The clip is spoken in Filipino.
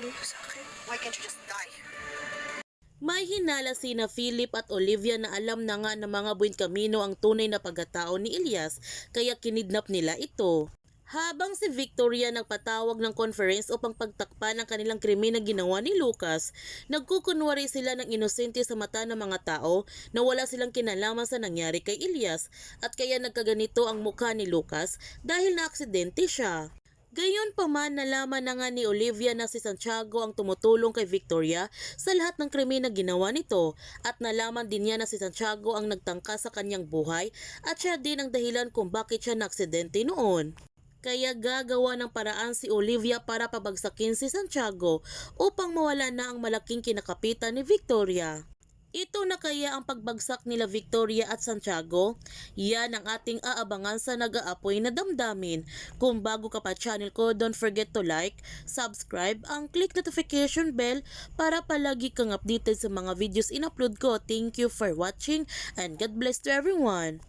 Why can't you just die? May hinala sina Philip at Olivia na alam na nga ng mga buwin kamino ang tunay na pagkatao ni Elias kaya kinidnap nila ito. Habang si Victoria nagpatawag ng conference upang pagtakpan ang kanilang krimen na ginawa ni Lucas, nagkukunwari sila ng inosente sa mata ng mga tao na wala silang kinalaman sa nangyari kay Elias at kaya nagkaganito ang mukha ni Lucas dahil na-aksidente siya. Gayon pa man nalaman na nga ni Olivia na si Santiago ang tumutulong kay Victoria sa lahat ng krimen na ginawa nito at nalaman din niya na si Santiago ang nagtangka sa kanyang buhay at siya din ang dahilan kung bakit siya naaksidente noon. Kaya gagawa ng paraan si Olivia para pabagsakin si Santiago upang mawala na ang malaking kinakapitan ni Victoria. Ito na kaya ang pagbagsak nila Victoria at Santiago? Yan ang ating aabangan sa nag-aapoy na damdamin. Kung bago ka pa channel ko, don't forget to like, subscribe, ang click notification bell para palagi kang updated sa mga videos in-upload ko. Thank you for watching and God bless to everyone.